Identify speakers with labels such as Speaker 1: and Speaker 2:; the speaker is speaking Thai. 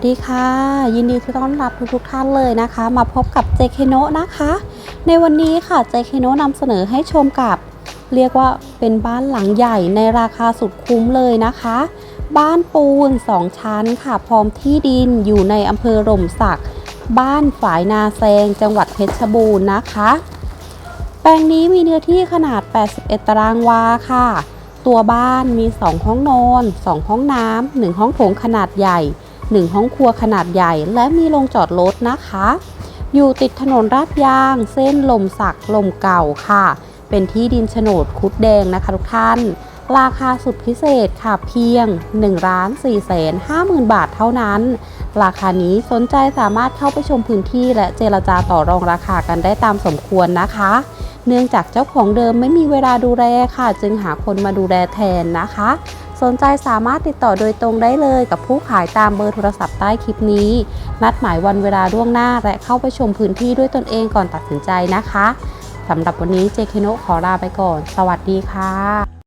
Speaker 1: วัสดีค่ะ ยินดีที่ต้อนรับทุกๆท่านเลยนะคะ มาพบกับเจเคโนะนะคะ ในวันนี้ค่ะเจเคโนะนำเสนอให้ชมกับ เรียกว่าเป็นบ้านหลังใหญ่ในราคาสุดคุ้มเลยนะคะ บ้านปูน 2 ชั้นค่ะ พร้อมที่ดินอยู่ในอำเภอหล่มสัก บ้านฝายนาแซง จังหวัดเพชรบูรณ์นะคะ แปลงนี้มีเนื้อที่ขนาด 81 ตารางวาค่ะ ตัวบ้านมี 2 ห้องนอน 2 ห้องน้ำ1ห้องโถงขนาดใหญ่ 1 ห้องครัวขนาดใหญ่ และมีโรงจอดรถนะคะ อยู่ติดถนนราดยาง เส้นลมสักลมเก่าค่ะ เป็นที่ดินโฉนดคุดแดงนะคะทุกท่าน ราคาสุดพิเศษค่ะเพียง1ล้าน4แสน50,000 บาทเท่านั้น ราคานี้สนใจสามารถเข้าไปชมพื้นที่และเจรจาต่อรองราคากันได้ตามสมควรนะคะเนื่องจากเจ้าของเดิมไม่มีเวลาดูแลค่ะ จึงหาคนมาดูแลแทนนะคะ สนใจสามารถติดต่อโดยตรงได้เลยกับผู้ขายตามเบอร์โทรศัพท์ใต้คลิปนี้ นัดหมายวันเวลาล่วงหน้าและเข้าไปชมพื้นที่ด้วยตนเองก่อนตัดสินใจนะคะสำหรับวันนี้เจคโนขอลาไปก่อน สวัสดีค่ะ